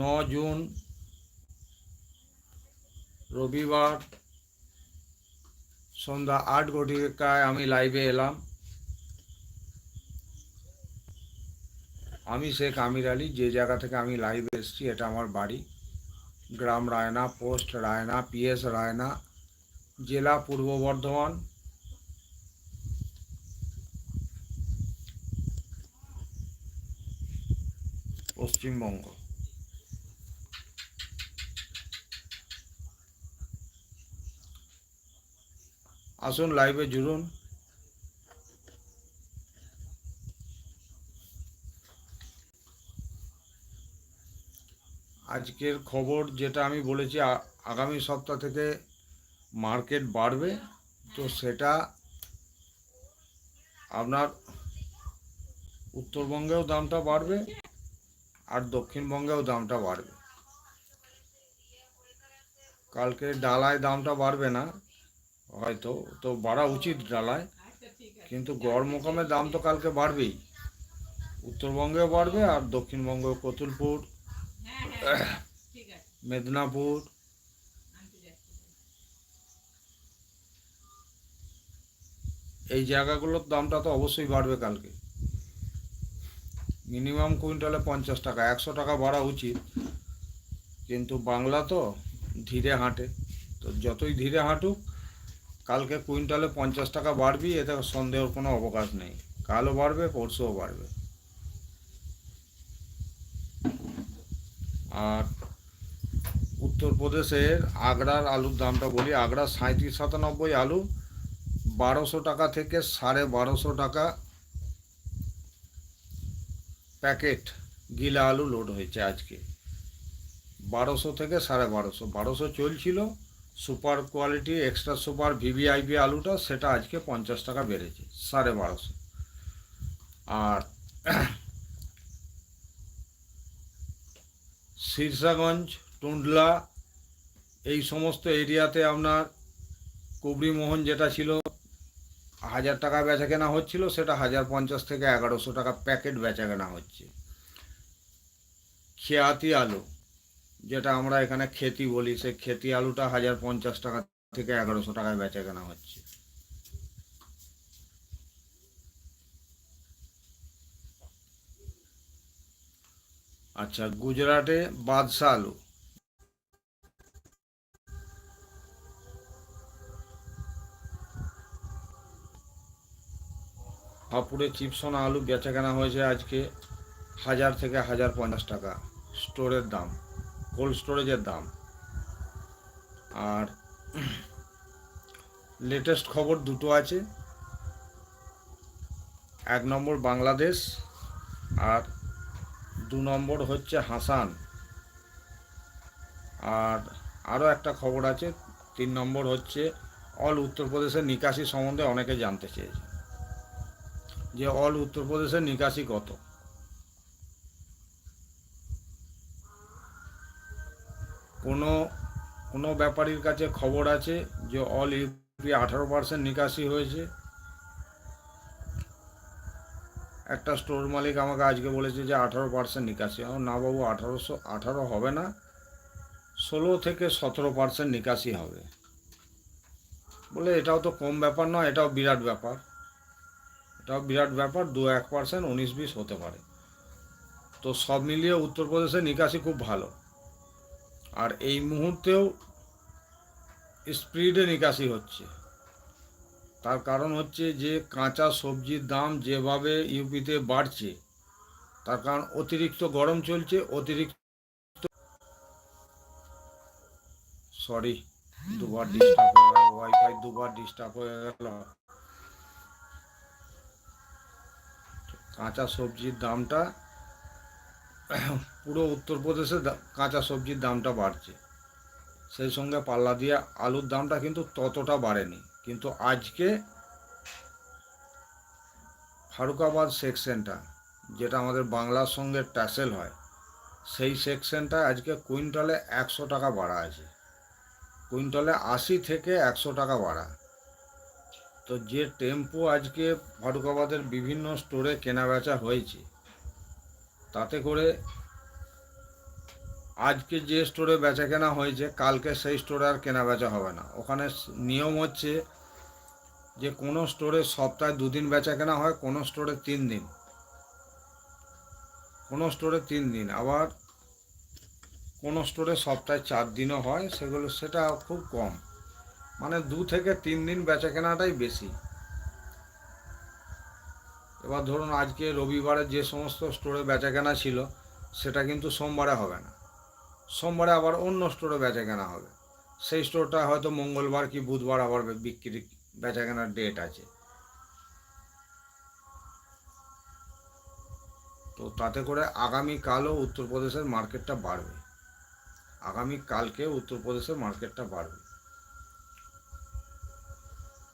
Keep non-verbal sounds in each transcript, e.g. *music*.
ন জুন, রবিবার সন্ধ্যা আট ঘটিকায় আমি লাইভে এলাম। আমি শেখ আমির আলী, যে জায়গা থেকে আমি লাইভে এসেছি, এটা আমার বাড়ি। গ্রাম রায়না, পোস্ট রায়না, পিএস রায়না, জেলা পূর্ব বর্ধমান। পশ্চিমবঙ্গ। আসুন লাইভে জুড়ুন। আজকের খবর যেটা আমি বলেছি আগামী সপ্তাহ থেকে মার্কেট বাড়বে। তো সেটা আপনার উত্তরবঙ্গেও দামটা বাড়বে আর দক্ষিণবঙ্গেও দামটা বাড়বে। কালকে ডালায় দামটা বাড়বে না। হয়তো তো বাড়া উচিত ডালায় কিন্তু গড় মোকামের দাম তো কালকে বাড়বেই। উত্তরবঙ্গেও বাড়বে আর দক্ষিণবঙ্গ কতুলপুর মেদিনীপুর। এই জায়গাগুলোর দামটা তো অবশ্যই বাড়বে কালকে। মিনিমাম কুইন্টালে পঞ্চাশ টাকা, একশো টাকা বাড়া উচিত। কিন্তু বাংলা তো ধীরে হাঁটে। তো যতই ধীরে হাঁটুক কালকে কুইন্টালে পঞ্চাশ টাকা বাড়বি, এতে সন্দেহের কোনো অবকাশ নেই। কালও বাড়বে, পরশুও বাড়বে। আর উত্তরপ্রদেশের আগ্রার আলুর দামটা বলি আগ্রার সাঁত্রিশ সাতানব্বই আলু, বারোশো টাকা থেকে সাড়ে বারোশো টাকা প্যাকেট গিলা আলু লোড হয়েছে আজকে। বারোশো থেকে সাড়ে বারোশো বারোশো চলছিল super quality, extra super VVIP আলুটা, সেটা আজকে পঞ্চাশ টাকা বেড়েছে, সাড়ে বারোশো। আর শীর্ষাগঞ্জ টুন্ডলা, এই সমস্ত এরিয়াতে আপনার কুবরিমোহন যেটা ছিল, হাজার টাকা বেচা কেনা হচ্ছিল, সেটা হাজার পঞ্চাশ থেকে এগারোশো টাকা প্যাকেট বেচা কেনা হচ্ছে। খেয়াতি আলু যেটা আমরা এখানে খেতি বলি সেই খেতি আলুটা হাজার পঞ্চাশ টাকা থেকে এগারোশো টাকায় বেচা কেনা হচ্ছে। আচ্ছা গুজরাটে বাদশা আলু। হাপুড়ে চিপসোনা আলু বেচা কেনা হয়েছে আজকে হাজার থেকে হাজার পঞ্চাশ টাকা, স্টোরের দাম। কোল্ড স্টোরেজের দাম। আর লেটেস্ট খবর দুটো আছে। এক নম্বর বাংলাদেশ আর দু নম্বর হচ্ছে হাসান। আর আরও একটা খবর আছে, তিন নম্বর হচ্ছে অল উত্তরপ্রদেশের নিকাশি সম্বন্ধে অনেকে জানতে চেয়েছে। যে অল উত্তরপ্রদেশের নিকাশি কত কোনো কোনো ব্যাপারীর কাছে খবর আছে যে অল ইউপি আঠারো পার্সেন্ট নিকাশি হয়েছে। একটা স্টোর মালিক আমাকে আজকে বলেছে যে আঠারো পার্সেন্ট নিকাশি। আমার না বাবু, আঠারোশো, আঠারো হবে না, ষোলো থেকে সতেরো পার্সেন্ট নিকাশি হবে। বলে, এটাও তো কম ব্যাপার নয়, এটাও বিরাট ব্যাপার। এটাও বিরাট ব্যাপার, দু এক পার্সেন্ট উনিশ, বিশ হতে পারে। তো সব মিলিয়ে উত্তরপ্রদেশে নিকাশি খুব ভালো। আর এই মুহূর্তেও স্পিডে নিকাশি হচ্ছে। তার কারণ হচ্ছে যে কাঁচা সবজির দাম যেভাবে ইউপিতে বাড়ছে, তার কারণ অতিরিক্ত গরম চলছে, অতিরিক্ত সরি দুবার ডিস্টার্ব হয়ে গেল ওয়াইফাই দুবার ডিস্টার্ব হয়ে গেল। কাঁচা সবজির দামটা, পুরো উত্তরপ্রদেশে কাঁচা সবজির দামটা বাড়ছে। সেই সঙ্গে পাল্লা দিয়ে আলুর দামটা কিন্তু ততটা বাড়েনি। কিন্তু আজকে ফারুকাবাদ সেকশনটা যেটা আমাদের বাংলার সঙ্গে ট্যাসেল হয়, সেই সেকশনটা আজকে কুইন্টালে একশো টাকা বাড়া আছে। কুইন্টালে আশি থেকে একশো টাকা বাড়া তো যে টেম্পো আজকে ফারুকাবাদের বিভিন্ন স্টোরে কেনা বেচা হয়েছে, তাতে করে আজকে যে স্টোরে বেচা কেনা হয়েছে, কালকে সেই স্টোরে আর কেনা বেচা হবে না। ওখানে নিয়ম হচ্ছে যে কোনো স্টোরে সপ্তাহে দুদিন বেচা কেনা হয়, কোনো স্টোরে তিন দিন। কোনো স্টোরে তিন দিন। আবার কোনো স্টোরে সপ্তাহে চার দিনও হয়, সেগুলো, সেটা খুব কম। মানে দু থেকে তিন দিন বেচা কেনাটাই বেশি। এবার ধরুন আজকে রবিবারে যে সমস্ত স্টোরে বেচা কেনা ছিল, সেটা কিন্তু সোমবারে হবে না। সোমবারে আবার অন্য স্টোরে বেচা কেনা হবে। সেই স্টোরটা হয়তো মঙ্গলবার কি বুধবার আবার বিক্রি বেচা কেনার ডেট আছে। তো তাতে করে আগামীকালও উত্তরপ্রদেশের মার্কেটটা বাড়বে। আগামী কালকে উত্তরপ্রদেশের মার্কেটটা বাড়বে।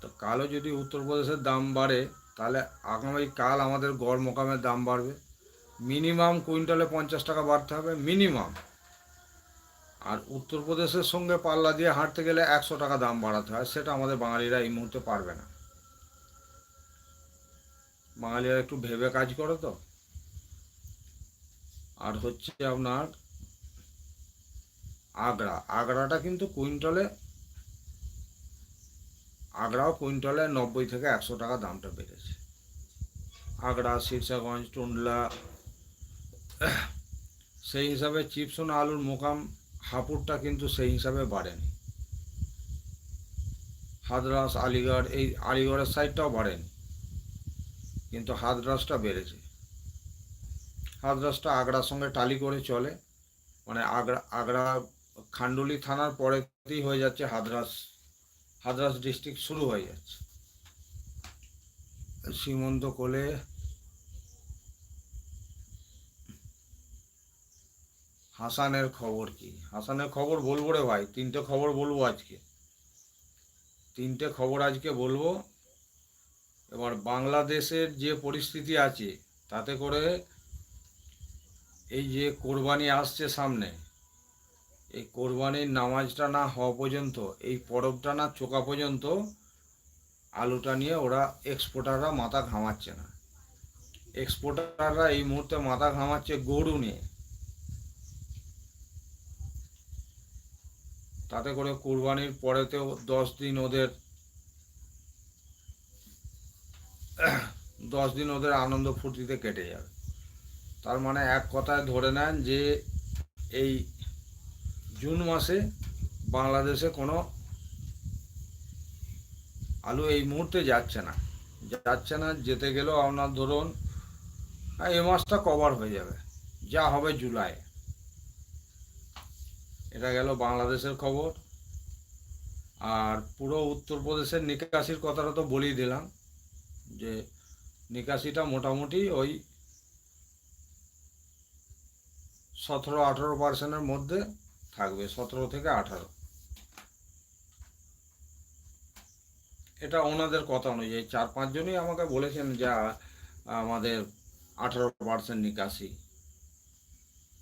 তো কালও যদি উত্তরপ্রদেশের দাম বাড়ে, তাহলে আগামী কাল আমাদের গড় মোকামের দাম বাড়বে। মিনিমাম কুইন্টালে পঞ্চাশ টাকা বাড়তে হবে। মিনিমাম আর উত্তরপ্রদেশের সঙ্গে পাল্লা দিয়ে হাঁটতে গেলে একশো টাকা দাম বাড়াতে হয়, সেটা আমাদের বাঙালিরা এই মুহূর্তে পারবে না। বাঙালিরা একটু ভেবে কাজ করে তো। আর হচ্ছে আপনার আগ্রা। আগ্রাটা কিন্তু কুইন্টালে, আগ্রাও কুইন্টালে নব্বই থেকে একশো টাকা দামটা বেড়েছে। আগ্রা শীর্ষগঞ্জ টুন্ডলা, সেই হিসাবে চিপসন, আলুর মোকাম হাপুরটা কিন্তু সেই হিসাবে বাড়েনি। হাদরাস আলিগড়, এই আলিগড়ের সাইডটাও বাড়েনি। কিন্তু হাদরাসটা বেড়েছে। হাদরাসটা আগ্রার সঙ্গে টালি করে চলে। মানে আগ্রা আগ্রা খান্ডুলি থানার পরেতেই হয়ে যাচ্ছে হাদরাস হাদরাস ডিস্ট্রিক্ট শুরু হয়ে যাচ্ছে। সীমন্ত কোলে হাসানের খবর কি? হাসানের খবর বলব রে ভাই, তিনটে খবর বলব আজকে। তিনটে খবর আজকে বলব। এবার বাংলাদেশের যে পরিস্থিতি আছে, তাতে করে এই যে কোরবানি আসছে সামনে, এই কোরবানির নামাজটা না হওয়া পর্যন্ত, এই পরবটা না চোকা পর্যন্ত, আলুটা নিয়ে ওরা এক্সপোর্টাররা মাথা ঘামাচ্ছে না। এক্সপোর্টাররা এই মুহূর্তে মাথা ঘামাচ্ছে গরু নিয়ে। তাতে করে কুরবানির পরেতেও দশ দিন ওদের দশ দিন ওদের আনন্দ ফুর্তিতে কেটে যাবে। তার মানে এক কথায় ধরে নেন যে এই জুন মাসে বাংলাদেশে কোনো আলু এই মুহূর্তে যাচ্ছে না। যাচ্ছে না, যেতে গেলেও আপনার ধরুন এ মাসটা কভার হয়ে যাবে। যা হবে জুলাই। এটা গেল বাংলাদেশের খবর। আর পুরো উত্তরপ্রদেশের নিকাশির কথাটা তো বলেই দিলাম, যে নিকাশিটা মোটামুটি ওই সতেরো আঠেরো পার্সেন্টের মধ্যে থাকবে, সতেরো থেকে আঠারো। এটা ওনাদের কথা অনুযায়ী, চার পাঁচজনই আমাকে বলেছেন যে আমাদের আঠারো পার্সেন্ট নিকাশি।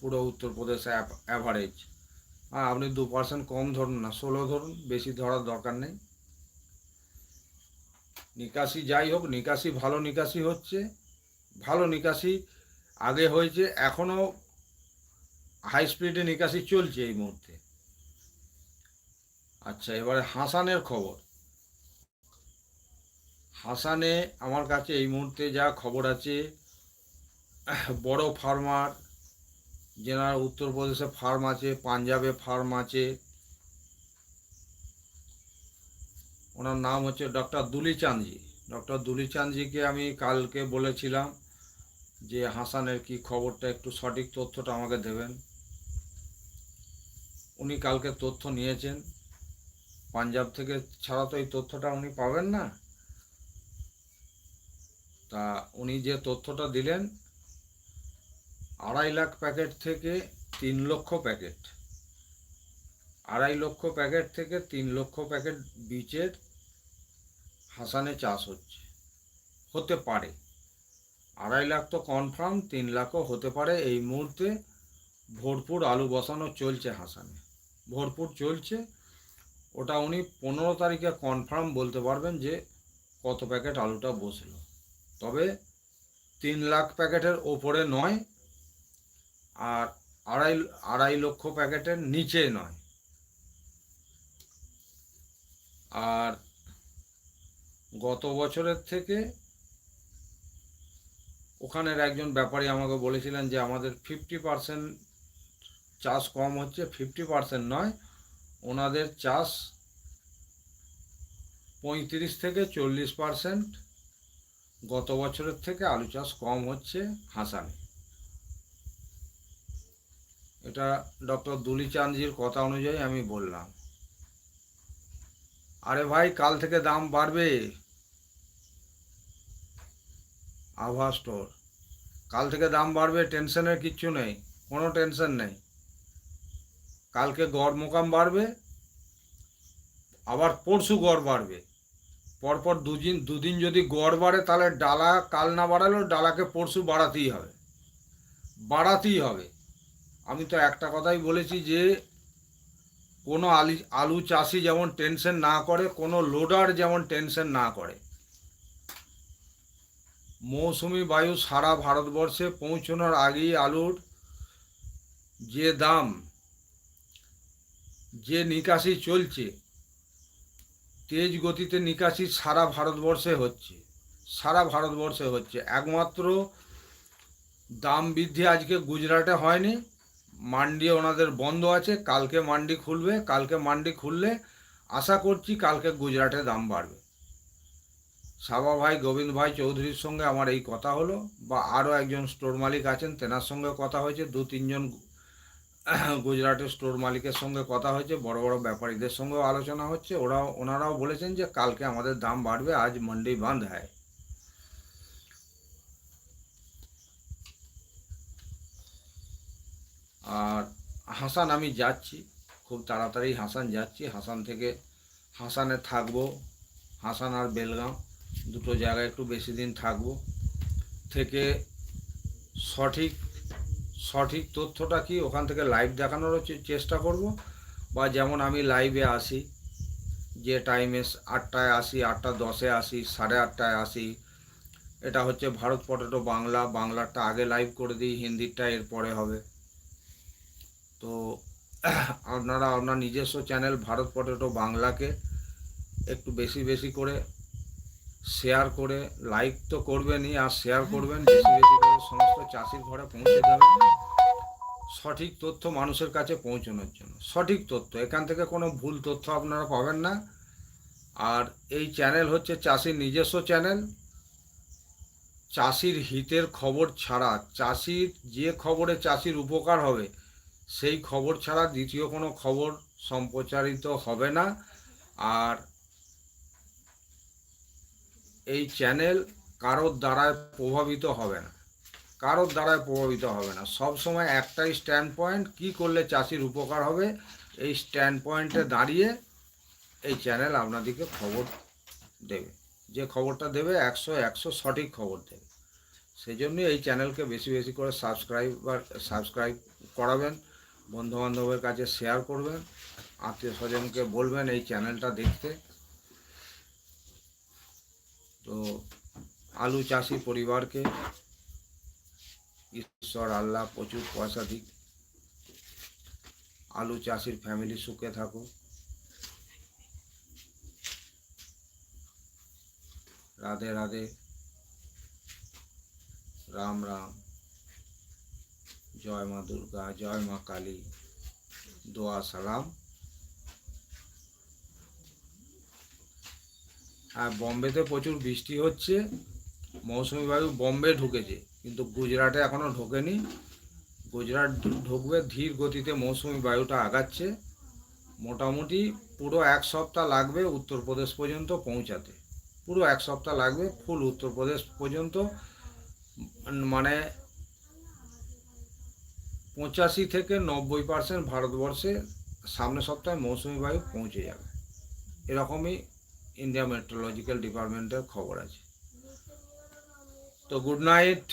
পুরো উত্তরপ্রদেশ অ্যাভারেজ। হ্যাঁ আপনি দু পার্সেন্ট কম ধরুন না, ষোলো ধরুন, বেশি ধরার দরকার নেই। নিকাশি যাই হোক, নিকাশি ভালো নিকাশি হচ্ছে। ভালো নিকাশি আগে হয়েছে, এখনও হাই স্পিডে নিকাশি চলছে এই মুহূর্তে। আচ্ছা এবারে হাসানের খবর। হাসানে আমার কাছে এই মুহূর্তে যা খবর আছে, বড় ফার্মার যেনার উত্তরপ্রদেশে ফার্ম আছে, পাঞ্জাবে ফার্ম আছে। ওনার নাম হচ্ছে ডক্টর দুলি চাঁদজি ডক্টর দুলি চাঁদজিকে আমি কালকে বলেছিলাম যে হাসানের কি খবরটা, একটু সঠিক তথ্যটা আমাকে দেবেন। উনি কালকে তথ্য নিয়েছেন। পাঞ্জাব থেকে ছাড়া তো এই তথ্যটা উনি পাবেন না। তা উনি যে তথ্যটা দিলেন আড়াই লাখ প্যাকেট থেকে তিন লক্ষ প্যাকেট। আড়াই লক্ষ প্যাকেট থেকে তিন লক্ষ প্যাকেট বীজের হাসানে চাষ হচ্ছে। হতে পারে। আড়াই লাখ তো কনফার্ম তিন লাখও হতে পারে। এই মুহূর্তে ভরপুর আলু বসানো চলছে হাসানে। ভরপুর চলছে। ওটা উনি পনেরো তারিখে কনফার্ম বলতে পারবেন যে কত প্যাকেট আলুটা বসল। তবে তিন লাখ প্যাকেটের ওপরে নয় আর আড়াই আড়াই লক্ষ প্যাকেটের নিচে নয়। আর গত বছরের থেকে ওখানের একজন ব্যাপারী আমাকে বলেছিলেন যে আমাদের ফিফটি পার্সেন্ট চাষ কম হচ্ছে ফিফটি পার্সেন্ট নয়, ওনাদের চাষ পঁয়ত্রিশ থেকে চল্লিশ পার্সেন্ট গত বছরের থেকে আলু চাষ কম হচ্ছে হাসানে। এটা ডক্টর দুলি চাঁদজির কথা অনুযায়ী আমি বললাম। আরে ভাই, কাল থেকে দাম বাড়বে। আভা স্টোর। কাল থেকে দাম বাড়বে, টেনশনের কিচ্ছু নেই, কোনো টেনশন নেই। কালকে গড় মোকাম বাড়বে, আবার পরশু গড় বাড়বে। পরপর দুদিন দুদিন যদি গড় বাড়ে, তাহলে ডালা কাল না বাড়ালেও ডালাকে পরশু বাড়াতেই হবে। বাড়াতেই হবে। আমি তো একটা কথাই বলেছি যে, কোনো আলি, আলু চাষি যেমন টেনশন না করে, কোনো লোডার যেমন টেনশন না করে। মৌসুমি বায়ু সারা ভারতবর্ষে পৌঁছানোর আগেই আলুর যে দাম, যে নিকাশি চলছে, তেজ গতিতে নিকাশি সারা ভারতবর্ষে হচ্ছে, সারা ভারতবর্ষে হচ্ছে। একমাত্র দাম বৃদ্ধি আজকে গুজরাটে হয়নি। মান্ডি ওনাদের বন্ধ আছে, কালকে মান্ডি খুলবে, কালকে মান্ডি খুললে আশা করছি কালকে গুজরাটে দাম বাড়বে। সাবা ভাই, গোবিন্দ ভাই চৌধুরীর সঙ্গে আমার এই কথা হলো, বা আরও একজন স্টোর মালিক আছেন, তেনার সঙ্গে কথা হয়েছে, দু তিনজন গুজরাটের স্টোর মালিকের সঙ্গে কথা হয়েছে, বড় বড় ব্যাপারীদের সঙ্গেও আলোচনা হচ্ছে, ওরাও, ওনারাও বলেছেন যে কালকে আমাদের দাম বাড়বে, আজ মন্ডি বন্ধ হয়। আর হাসান, আমি যাচ্ছি। খুব তাড়াতাড়ি হাসান যাচ্ছি। হাসান থেকে হাসানে থাকব। হাসান আর বেলগাম দুটো জায়গায় একটু বেশি দিন থাকব। থেকে সঠিক সঠিক তথ্যটা কি ওখান থেকে লাইভ দেখানোরও চে- চেষ্টা করব? বা যেমন আমি লাইভে আসি, যে টাইমে আটটায় আসি, আটটা দশে আসি, সাড়ে আটটায় আসি। এটা হচ্ছে ভারত পটেটো বাংলা। বাংলারটা আগে লাইভ করে দিই, হিন্দিরটা এরপরে হবে। তো *clears throat* আপনারা, আপনার নিজস্ব চ্যানেল ভারত পটেটো বাংলাকে একটু বেশি বেশি করে শেয়ার করে লাইক তো করবেনই আর শেয়ার করবেন, বেশি বেশি করে সমস্ত চাষির ঘরে পৌঁছে দেবেন। সঠিক তথ্য মানুষের কাছে পৌঁছানোর জন্য। সঠিক তথ্য, এখান থেকে কোনো ভুল তথ্য আপনারা পাবেন না। আর এই চ্যানেল হচ্ছে চাষির নিজস্ব চ্যানেল চাষির হিতের খবর ছাড়া, চাষির যে খবরে চাষির উপকার হবে সেই খবর ছাড়া দ্বিতীয় কোনো খবর সম্প্রচারিত হবে না। আর এই চ্যানেল কারোর দ্বারায় প্রভাবিত হবে না। কারোর দ্বারায় প্রভাবিত হবে না। সব সময় একটাই স্ট্যান্ড পয়েন্ট কী করলে চাষির উপকার হবে, এই স্ট্যান্ড পয়েন্টে দাঁড়িয়ে এই চ্যানেল আপনাদেরকে খবর দেবে। যে খবরটা দেবে একশো একশো সঠিক খবর দেবে। সেই জন্যই এই চ্যানেলকে বেশি বেশি করে সাবস্ক্রাইবার, সাবস্ক্রাইব করাবেন। বন্ধুবান্ধবের কাছে শেয়ার করবেন, আত্মীয় স্বজনকে বলবেন এই চ্যানেলটা দেখতে। তো আলু চাষি পরিবারকে ঈশ্বর, আল্লাহ প্রচুর পয়সা দিক। আলু চাষির ফ্যামিলি সুখে থাকুক। রাধে রাধে। রাম রাম। জয় মা দুর্গা, জয় মা কালী। দোয়া, সালাম। আর বম্বেতে প্রচুর বৃষ্টি হচ্ছে। মৌসুমি বায়ু বম্বে ঢুকেছে, কিন্তু গুজরাটে এখনও ঢোকেনি। গুজরাট ঢুকবে ধীর গতিতে মৌসুমি বায়ুটা আগাচ্ছে। মোটামুটি পুরো এক সপ্তাহ লাগবে উত্তরপ্রদেশ পর্যন্ত পৌঁছাতে। পুরো এক সপ্তাহ লাগবে ফুল উত্তরপ্রদেশ পর্যন্ত। মানে পঁচাশি থেকে নব্বই পার্সেন্ট ভারতবর্ষে সামনের সপ্তাহে মৌসুমি বায়ু পৌঁছে যাবে। এরকমই ইন্ডিয়া মেট্রোলজিক্যাল ডিপার্টমেন্টের খবর আছে। তো গুড নাইট